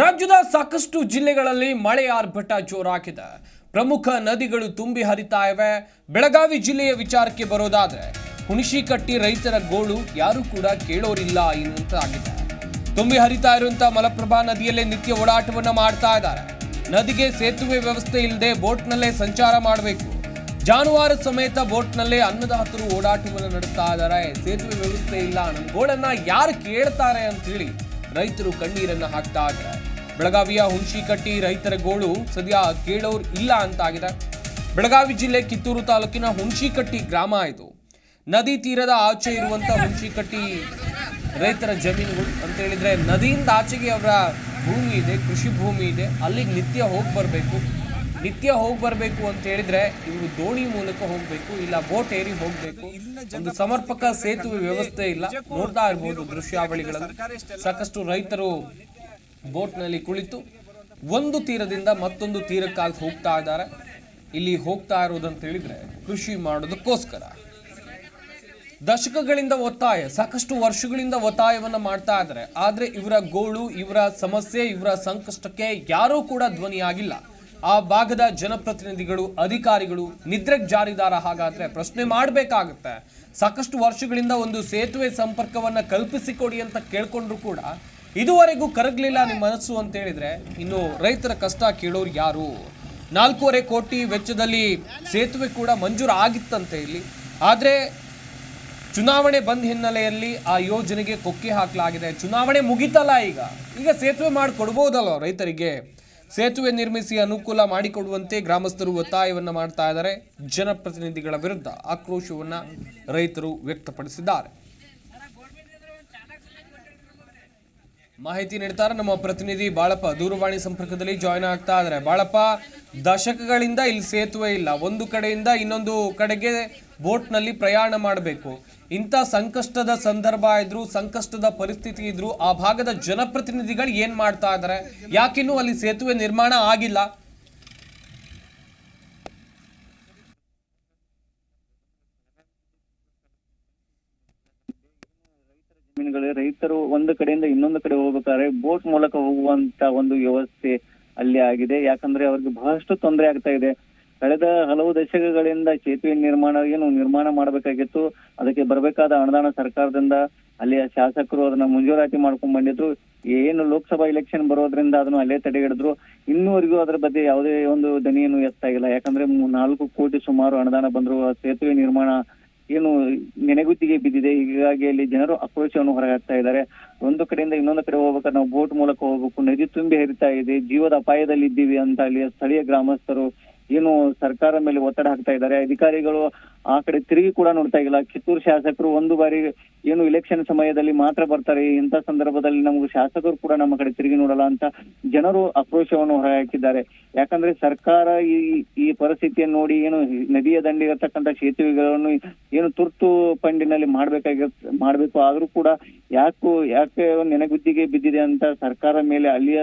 ರಾಜ್ಯದ ಸಾಕಷ್ಟು ಜಿಲ್ಲೆಗಳಲ್ಲಿ ಮಳೆ ಆರ್ಭಟ ಜೋರಾಗಿದೆ. ಪ್ರಮುಖ ನದಿಗಳು ತುಂಬಿ ಹರಿತಾ ಇವೆ. ಬೆಳಗಾವಿ ಜಿಲ್ಲೆಯ ವಿಚಾರಕ್ಕೆ ಬರೋದಾದ್ರೆ ಹುಣಶಿಕಟ್ಟಿ ರೈತರ ಗೋಳು ಯಾರು ಕೂಡ ಕೇಳೋರಿಲ್ಲ ಎನ್ನುವಂತಾಗಿದೆ ತುಂಬಿ ಹರಿತಾ ಇರುವಂತಹ ಮಲಪ್ರಭಾ ನದಿಯಲ್ಲೇ ನಿತ್ಯ ಓಡಾಟವನ್ನ ಮಾಡ್ತಾ ಇದ್ದಾರೆ. ನದಿಗೆ ಸೇತುವೆ ವ್ಯವಸ್ಥೆ ಇಲ್ಲದೆ ಬೋಟ್ನಲ್ಲೇ ಸಂಚಾರ ಮಾಡಬೇಕು. ಜಾನುವಾರು ಸಮೇತ ಬೋಟ್ನಲ್ಲೇ ಅನ್ನದಾತರು ಓಡಾಟವನ್ನು ನಡೆಸ್ತಾ ಇದ್ದಾರೆ. ಸೇತುವೆ ವ್ಯವಸ್ಥೆ ಇಲ್ಲ. ನಮ್ಮ ಗೋಳನ್ನ ಯಾರು ಕೇಳ್ತಾರೆ ಅಂತೇಳಿ ರೈತರು ಕಣ್ಣೀರನ್ನು ಹಾಕ್ತಾ ಇದ್ದಾರೆ. ಬೆಳಗಾವಿಯ ಹುಣಶಿಕಟ್ಟಿ ರೈತರ ಗೋಳು ಸದ್ಯ ಕೇಳೋರು ಇಲ್ಲ ಅಂತಾಗಿದೆ. ಬೆಳಗಾವಿ ಜಿಲ್ಲೆ ಕಿತ್ತೂರು ತಾಲೂಕಿನ ಹುಣಶಿಕಟ್ಟಿ ಗ್ರಾಮ ಇದು. ನದಿ ತೀರದ ಆಚೆ ಇರುವಂಥ ಹುಣಶಿಕಟ್ಟಿ ರೈತರ ಜಮೀನುಗಳು ಅಂತ ಹೇಳಿದ್ರೆ ನದಿಯಿಂದ ಆಚೆಗೆ ಅವರ ಭೂಮಿ ಇದೆ, ಕೃಷಿ ಭೂಮಿ ಇದೆ. ಅಲ್ಲಿಗೆ ನಿತ್ಯ ಹೋಗಿ ಬರಬೇಕು. ನಿತ್ಯ ಹೋಗಿ ಬರಬೇಕು ಅಂತ ಹೇಳಿದ್ರೆ ಇವರು ದೋಣಿ ಮೂಲಕ ಹೋಗಬೇಕು, ಇಲ್ಲ ಬೋಟ್ ಏರಿ ಹೋಗಬೇಕು. ಒಂದು ಸಮರ್ಪಕ ಸೇತುವೆ ವ್ಯವಸ್ಥೆ ಇಲ್ಲ. ನೋಡ್ತಾ ಇರಬಹುದು ದೃಶ್ಯಾವಳಿಗಳನ್ನು. ಸಾಕಷ್ಟು ರೈತರು ಬೋಟ್ನಲ್ಲಿ ಕುಳಿತು ಒಂದು ತೀರದಿಂದ ಮತ್ತೊಂದು ತೀರಕ್ಕಾಗಿ ಹೋಗ್ತಾ ಇದ್ದಾರೆ. ಇಲ್ಲಿ ಹೋಗ್ತಾ ಇರೋದಂತ ಹೇಳಿದ್ರೆ ಕೃಷಿ ಮಾಡೋದಕ್ಕೋಸ್ಕರ. ದಶಕಗಳಿಂದ ಒತ್ತಾಯ, ಸಾಕಷ್ಟು ವರ್ಷಗಳಿಂದ ಒತ್ತಾಯವನ್ನು ಮಾಡ್ತಾ ಇದ್ದಾರೆ. ಆದ್ರೆ ಇವರ ಗೋಳು, ಇವರ ಸಮಸ್ಯೆ, ಇವರ ಸಂಕಷ್ಟಕ್ಕೆ ಯಾರೂ ಕೂಡ ಧ್ವನಿಯಾಗಿಲ್ಲ. ಆ ಭಾಗದ ಜನಪ್ರತಿನಿಧಿಗಳು, ಅಧಿಕಾರಿಗಳು ನಿದ್ರೆಗೆ ಜಾರಿದಾರ ಹಾಗಾದ್ರೆ ಪ್ರಶ್ನೆ ಮಾಡಬೇಕಾಗುತ್ತೆ. ಸಾಕಷ್ಟು ವರ್ಷಗಳಿಂದ ಒಂದು ಸೇತುವೆ ಸಂಪರ್ಕವನ್ನ ಕಲ್ಪಿಸಿಕೊಡಿ ಅಂತ ಕೇಳ್ಕೊಂಡ್ರು ಕೂಡ ಇದುವರೆಗೂ ಕರಗಲಿಲ್ಲ ನಿಮ್ಮ ಮನಸ್ಸು ಅಂತ ಹೇಳಿದ್ರೆ ಇನ್ನು ರೈತರ ಕಷ್ಟ ಕೇಳೋರು ಯಾರು? ನಾಲ್ಕೂವರೆ ಕೋಟಿ ವೆಚ್ಚದಲ್ಲಿ ಸೇತುವೆ ಕೂಡ ಮಂಜೂರು ಆಗಿತ್ತಂತೆ ಇಲ್ಲಿ. ಆದ್ರೆ ಚುನಾವಣೆ ಬಂದ ಹಿನ್ನೆಲೆಯಲ್ಲಿ ಆ ಯೋಜನೆಗೆ ಕೊಕ್ಕೆ ಹಾಕಲಾಗಿದೆ. ಚುನಾವಣೆ ಮುಗಿತಲ್ಲ ಈಗ. ಈಗ ಸೇತುವೆ ಮಾಡಿ ಕೊಡ್ಬೋದಲ್ಲ ರೈತರಿಗೆ? ಸೇತುವೆ ನಿರ್ಮಿಸಿ ಅನುಕೂಲ ಮಾಡಿಕೊಡುವಂತೆ ಗ್ರಾಮಸ್ಥರು ಒತ್ತಾಯವನ್ನ ಮಾಡ್ತಾ ಇದ್ದಾರೆ. ಜನಪ್ರತಿನಿಧಿಗಳ ವಿರುದ್ಧ ಆಕ್ರೋಶವನ್ನ ರೈತರು ವ್ಯಕ್ತಪಡಿಸಿದ್ದಾರೆ. ಮಾಹಿತಿ ನೀಡ್ತಾರೆ ನಮ್ಮ ಪ್ರತಿನಿಧಿ ಬಾಳಪ್ಪ. ದೂರವಾಣಿ ಸಂಪರ್ಕದಲ್ಲಿ ಜಾಯ್ನ್ ಆಗ್ತಾ ಇದ್ದಾರೆ. ಬಾಳಪ್ಪ, ದಶಕಗಳಿಂದ ಇಲ್ಲಿ ಸೇತುವೆ ಇಲ್ಲ. ಒಂದು ಕಡೆಯಿಂದ ಇನ್ನೊಂದು ಕಡೆಗೆ ಬೋಟ್ನಲ್ಲಿ ಪ್ರಯಾಣ ಮಾಡಬೇಕು. ಇಂಥ ಸಂಕಷ್ಟದ ಸಂದರ್ಭ ಇದ್ರು, ಸಂಕಷ್ಟದ ಪರಿಸ್ಥಿತಿ ಇದ್ರು ಆ ಭಾಗದ ಜನಪ್ರತಿನಿಧಿಗಳು ಏನ್ ಮಾಡ್ತಾ ಇದ್ದಾರೆ ಯಾಕಿನ್ನೂ ಅಲ್ಲಿ ಸೇತುವೆ ನಿರ್ಮಾಣ ಆಗಿಲ್ಲ? ರೈತರು ಒಂದು ಕಡೆಯಿಂದ ಇನ್ನೊಂದು ಕಡೆ ಹೋಗ್ಬೇಕಾದ್ರೆ ಬೋಟ್ ಮೂಲಕ ಹೋಗುವಂತ ಒಂದು ವ್ಯವಸ್ಥೆ ಅಲ್ಲಿ ಆಗಿದೆ. ಯಾಕಂದ್ರೆ ಅವ್ರಿಗೆ ಬಹಳಷ್ಟು ತೊಂದರೆ ಆಗ್ತಾ ಇದೆ. ಕಳೆದ ಹಲವು ದಶಕಗಳಿಂದ ಸೇತುವೆ ನಿರ್ಮಾಣ ಏನು ನಿರ್ಮಾಣ ಮಾಡಬೇಕಾಗಿತ್ತು. ಅದಕ್ಕೆ ಬರಬೇಕಾದ ಅನುದಾನ ಸರ್ಕಾರದಿಂದ ಅಲ್ಲಿಯ ಶಾಸಕರು ಅದನ್ನ ಮಂಜೂರಾತಿ ಮಾಡ್ಕೊಂಡ್ ಬಂದಿದ್ರು. ಏನು ಲೋಕಸಭಾ ಎಲೆಕ್ಷನ್ ಬರೋದ್ರಿಂದ ಅದನ್ನು ಅಲ್ಲೇ ತಡೆ ಹಿಡಿದ್ರು ಇನ್ನೂವರೆಗೂ ಅದರ ಬಗ್ಗೆ ಯಾವುದೇ ಒಂದು ದನಿಯನ್ನು ಎತ್ತಾ ಇಲ್ಲ. ಯಾಕಂದ್ರೆ ನಾಲ್ಕು ಕೋಟಿ ಸುಮಾರು ಅನುದಾನ ಬಂದ್ರು. ಆ ಸೇತುವೆ ನಿರ್ಮಾಣ ಏನು ನೆನೆಗುತ್ತಿಗೆ ಬಿದ್ದಿದೆ. ಹೀಗಾಗಿ ಅಲ್ಲಿ ಜನರು ಆಕ್ರೋಶವನ್ನು ಹೊರಗಾಗ್ತಾ ಇದ್ದಾರೆ. ಒಂದು ಕಡೆಯಿಂದ ಇನ್ನೊಂದು ಕಡೆ ಹೋಗ್ಬೇಕಾದ್ರೆ ನಾವು ಬೋಟ್ ಮೂಲಕ ಹೋಗ್ಬೇಕು. ನದಿ ತುಂಬಿ ಹರಿತಾ ಇದೆ. ಜೀವದ ಅಪಾಯದಲ್ಲಿ ಇದ್ದೀವಿ ಅಂತ ಅಲ್ಲಿ ಸ್ಥಳೀಯ ಗ್ರಾಮಸ್ಥರು ಏನು ಸರ್ಕಾರ ಮೇಲೆ ಒತ್ತಡ ಹಾಕ್ತಾ ಇದ್ದಾರೆ. ಅಧಿಕಾರಿಗಳು ಆ ಕಡೆ ತಿರುಗಿ ಕೂಡ ನೋಡ್ತಾ ಇಲ್ಲ. ಕಿತ್ತೂರು ಶಾಸಕರು ಒಂದು ಬಾರಿ ಏನು ಇಲೆಕ್ಷನ್ ಸಮಯದಲ್ಲಿ ಮಾತ್ರ ಬರ್ತಾರೆ. ಇಂಥ ಸಂದರ್ಭದಲ್ಲಿ ನಮಗೆ ಶಾಸಕರು ಕೂಡ ನಮ್ಮ ಕಡೆ ತಿರುಗಿ ನೋಡಲ್ಲ ಅಂತ ಜನರು ಆಕ್ರೋಶವನ್ನು ಹೊರಹಾಕಿದ್ದಾರೆ. ಯಾಕಂದ್ರೆ ಸರ್ಕಾರ ಈ ಈ ಪರಿಸ್ಥಿತಿಯನ್ನು ನೋಡಿ ಏನು ನದಿಯ ದಂಡೆ ಇರತಕ್ಕಂತ ಸೇತುವೆಗಳನ್ನು ಏನು ತುರ್ತು ಪಂಡಿನಲ್ಲಿ ಮಾಡ್ಬೇಕಾಗಿ, ಮಾಡ್ಬೇಕು. ಆದ್ರೂ ಕೂಡ ಯಾಕೋ, ಯಾಕೆ ನೆನೆಗುದ್ದಿಗೆ ಬಿದ್ದಿದೆ ಅಂತ ಸರ್ಕಾರ ಮೇಲೆ ಅಲ್ಲಿಯ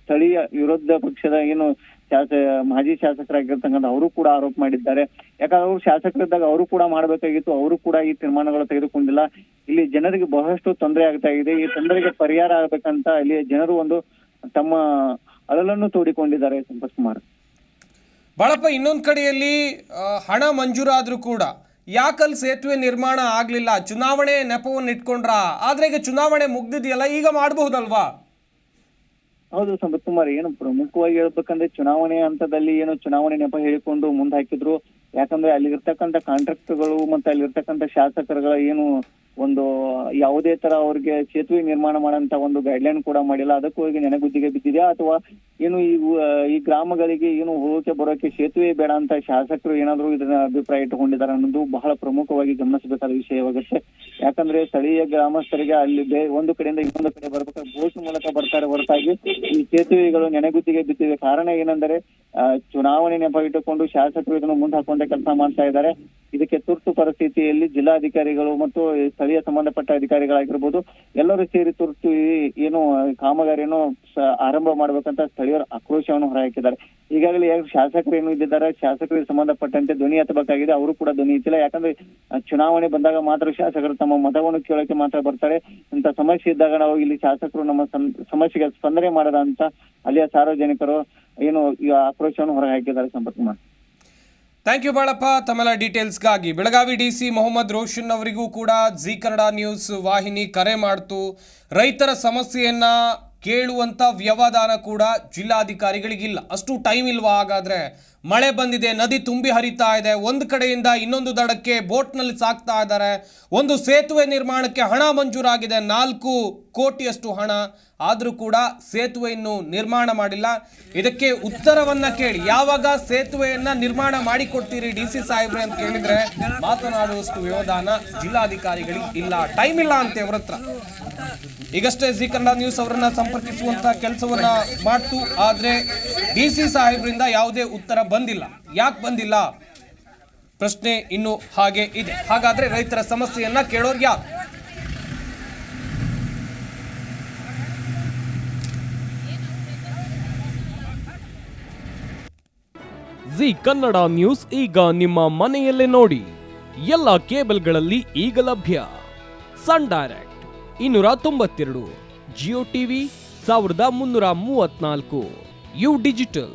ಸ್ಥಳೀಯ ವಿರೋಧ ಪಕ್ಷದ ಏನು ಶಾಸ ಮಾಜಿ ಶಾಸಕರಾಗಿರ್ತಕ್ಕಂಥ ಅವರು ಕೂಡ ಆರೋಪ ಮಾಡಿದ್ದಾರೆ. ಯಾಕಂದ್ರೆ ಅವರು ಶಾಸಕರಿದ್ದಾಗ ಅವರು ಕೂಡ ಮಾಡಬೇಕಾಗಿತ್ತು, ಅವರು ಕೂಡ ಈ ತೀರ್ಮಾನಗಳು ತೆಗೆದುಕೊಂಡಿಲ್ಲ. ಇಲ್ಲಿ ಜನರಿಗೆ ಬಹಳಷ್ಟು ತೊಂದರೆ ಆಗ್ತಾ ಇದೆ. ಈ ತೊಂದರೆಗೆ ಪರಿಹಾರ ಆಗ್ಬೇಕಂತ ಇಲ್ಲಿ ಜನರು ಒಂದು ತಮ್ಮ ಅಳಲನ್ನು ತೋಡಿಕೊಂಡಿದ್ದಾರೆ ಸಂಪತ್ ಕುಮಾರ್. ಬಾಳಪ್ಪ, ಇನ್ನೊಂದ್ ಕಡೆಯಲ್ಲಿ ಹಣ ಮಂಜೂರಾದ್ರೂ ಕೂಡ ಯಾಕಲ್ ಸೇತುವೆ ನಿರ್ಮಾಣ ಆಗ್ಲಿಲ್ಲ? ಚುನಾವಣೆ ನೆಪವನ್ನು ಇಟ್ಕೊಂಡ್ರ ಆದ್ರೆ ಈಗ ಚುನಾವಣೆ ಮುಗ್ದಿದೆಯಲ್ಲ? ಈಗ ಮಾಡಬಹುದಲ್ವಾ? ಹೌದು ಸಂಪತ್ ಕುಮಾರ್, ಏನು ಪ್ರಮುಖವಾಗಿ ಹೇಳ್ಬೇಕಂದ್ರೆ ಚುನಾವಣೆ ಹಂತದಲ್ಲಿ ಏನು ಚುನಾವಣೆ ನೆಪ ಹೇಳಿಕೊಂಡು ಮುಂದೆ ಹಾಕಿದ್ರು ಯಾಕಂದ್ರೆ ಅಲ್ಲಿರ್ತಕ್ಕಂಥ ಕಾಂಟ್ರಾಕ್ಟ್ಗಳು ಮತ್ತೆ ಅಲ್ಲಿರ್ತಕ್ಕಂಥ ಶಾಸಕರುಗಳ ಏನು ಒಂದು ಯಾವುದೇ ತರ ಅವ್ರಿಗೆ ಸೇತುವೆ ನಿರ್ಮಾಣ ಮಾಡಂತ ಒಂದು ಗೈಡ್ಲೈನ್ ಕೂಡ ಮಾಡಿಲ್ಲ. ಅದಕ್ಕೂ ಹೋಗಿ ನೆನೆಗುದ್ದಿಗೆ ಬಿದ್ದಿದೆ ಅಥವಾ ಏನು ಈ ಈ ಗ್ರಾಮಗಳಿಗೆ ಏನು ಹೋಗಕ್ಕೆ ಬರೋಕೆ ಸೇತುವೆ ಬೇಡ ಅಂತ ಶಾಸಕರು ಏನಾದ್ರು ಇದನ್ನ ಅಭಿಪ್ರಾಯ ಇಟ್ಟುಕೊಂಡಿದ್ದಾರೆ ಅನ್ನೋದು ಬಹಳ ಪ್ರಮುಖವಾಗಿ ಗಮನಿಸಬೇಕಾದ ವಿಷಯವಾಗುತ್ತೆ ಯಾಕಂದ್ರೆ ಸ್ಥಳೀಯ ಗ್ರಾಮಸ್ಥರಿಗೆ ಅಲ್ಲಿ ಒಂದು ಕಡೆಯಿಂದ ಇನ್ನೊಂದು ಕಡೆ ಬರ್ಬೇಕಾದ್ರೆ ಬೋಟ್ ಮೂಲಕ ಬರ್ತಾರೆ ಹೊರತಾಗಿ ಈ ಸೇತುವೆಗಳು ನೆನೆಗುತ್ತಿಗೆ ಬಿದ್ದಿವೆ. ಕಾರಣ ಏನಂದ್ರೆ ಚುನಾವಣೆ ನೆಪ ಇಟ್ಟುಕೊಂಡು ಶಾಸಕರು ಇದನ್ನು ಮುಂದೆ ಹಾಕೊಂಡೆ ಕೆಲಸ ಮಾಡ್ತಾ ಇದ್ದಾರೆ. ಇದಕ್ಕೆ ತುರ್ತು ಪರಿಸ್ಥಿತಿಯಲ್ಲಿ ಜಿಲ್ಲಾಧಿಕಾರಿಗಳು ಮತ್ತು ಸ್ಥಳೀಯ ಸಂಬಂಧಪಟ್ಟ ಅಧಿಕಾರಿಗಳಾಗಿರ್ಬೋದು, ಎಲ್ಲರೂ ಸೇರಿ ತುರ್ತು ಏನು, ಕಾಮಗಾರಿಯನ್ನು ಆರಂಭ ಮಾಡ್ಬೇಕಂತ ಸ್ಥಳೀಯರು ಆಕ್ರೋಶವನ್ನು ಹೊರಹಾಕಿದ್ದಾರೆ. ಈಗಾಗಲೇ ಶಾಸಕರು ಏನು ಇದ್ದಿದ್ದಾರೆ, ಶಾಸಕರಿಗೆ ಸಂಬಂಧಪಟ್ಟಂತೆ ಧ್ವನಿ ಹತ್ತಬೇಕಾಗಿದೆ ಅವರು ಕೂಡ ಧ್ವನಿ ಇತ್ತಿಲ್ಲ ಯಾಕಂದ್ರೆ ಚುನಾವಣೆ ಬಂದಾಗ ಮಾತ್ರ ಶಾಸಕರು ತಮ್ಮ ಮತವನ್ನು ಕೇಳೋಕೆ ಮಾತ್ರ ಬರ್ತಾರೆ. ಇಂತ ಸಮಸ್ಯೆ ಇದ್ದಾಗ ನಾವು ಇಲ್ಲಿ ಶಾಸಕರು ನಮ್ಮ ಸಮಸ್ಯೆಗೆ ಸ್ಪಂದನೆ ಮಾಡದ ಅಂತ ಅಲ್ಲಿಯ ಸಾರ್ವಜನಿಕರು ಏನು ಈ ಆಕ್ರೋಶವನ್ನು ಹೊರಹಾಕಿದ್ದಾರೆ ಸಂಪರ್ಕ ಕುಮಾರ್ ಥ್ಯಾಂಕ್ ಯು ಬಾಳಪ್ಪ. ತಮ್ಮೆಲ್ಲ ಡೀಟೇಲ್ಸ್ಗಾಗಿ. ಬೆಳಗಾವಿ ಡಿ ಸಿ ಮೊಹಮ್ಮದ್ ರೋಷನ್ ಅವರಿಗೂ ಕೂಡ ಜಿ ಕನ್ನಡ ನ್ಯೂಸ್ ವಾಹಿನಿ ಕರೆ ಮಾಡ್ತು. ರೈತರ ಸಮಸ್ಯೆಯನ್ನ ಕೇಳುವಂತ ವ್ಯವಧಾನ ಕೂಡ ಜಿಲ್ಲಾಧಿಕಾರಿಗಳಿಗಿಲ್ಲ. ಅಷ್ಟು ಟೈಮ್ ಇಲ್ವಾ ಹಾಗಾದ್ರೆ? ಮಳೆ ಬಂದಿದೆ, ನದಿ ತುಂಬಿ ಹರಿತಾ ಇದೆ. ಒಂದು ಕಡೆಯಿಂದ ಇನ್ನೊಂದು ದಡಕ್ಕೆ ಬೋಟ್ನಲ್ಲಿ ಸಾಕ್ತಾ ಇದ್ದಾರೆ. ಒಂದು ಸೇತುವೆ ನಿರ್ಮಾಣಕ್ಕೆ ಹಣ ಮಂಜೂರಾಗಿದೆ. ನಾಲ್ಕು ಕೋಟಿಯಷ್ಟು ಹಣ ಆದರೂ ಕೂಡ ಸೇತುವೆಯನ್ನು ನಿರ್ಮಾಣ ಮಾಡಿಲ್ಲ. ಇದಕ್ಕೆ ಉತ್ತರವನ್ನ ಕೇಳಿ. ಯಾವಾಗ ಸೇತುವೆಯನ್ನ ನಿರ್ಮಾಣ ಮಾಡಿಕೊಡ್ತೀರಿ ಡಿ ಸಿ ಸಾಹೇಬ್ರೆ ಅಂತ ಕೇಳಿದ್ರೆ ಮಾತನಾಡುವಷ್ಟು ವ್ಯವಧಾನ ಜಿಲ್ಲಾಧಿಕಾರಿಗಳಿಗೆ ಇಲ್ಲ. ಟೈಮ್ ಇಲ್ಲ ಅಂತೆ ಅವ್ರ ಹತ್ರ. ಈಗಷ್ಟೇ ಜಿ ಕನ್ನಡ ನ್ಯೂಸ್ ಅವರನ್ನ ಸಂಪರ್ಕಿಸುವಂತ ಕೆಲಸವನ್ನ ಮಾಡ್ತು. ಆದ್ರೆ ಡಿ ಸಿ ಸಾಹೇಬ್ರಿಂದ ಯಾವುದೇ ಉತ್ತರ ಬಂದಿಲ್ಲ. ಯಾಕೆ ಬಂದಿಲ್ಲ? ಪ್ರಶ್ನೆ ಇನ್ನು ಹಾಗೆ ಇದೆ. ಹಾಗಾದ್ರೆ ರೈತರ ಸಮಸ್ಯೆಯನ್ನ ಕೇಳೋರು ಯಾರು? ಜಿ ಕನ್ನಡ ನ್ಯೂಸ್ ಈಗ ನಿಮ್ಮ ಮನೆಯಲ್ಲೇ ನೋಡಿ. ಎಲ್ಲ ಕೇಬಲ್ಗಳಲ್ಲಿ ಈಗ ಲಭ್ಯ. ಸನ್ ಡೈರೆಕ್ಟ್ ಇನ್ನೂರ ತೊಂಬತ್ತೆರಡು, ಜಿಯೋ ಟಿವಿ ಸಾವಿರದ ಮುನ್ನೂರ ಮೂವತ್ನಾಲ್ಕು ಯು ಡಿಜಿಟಲ್.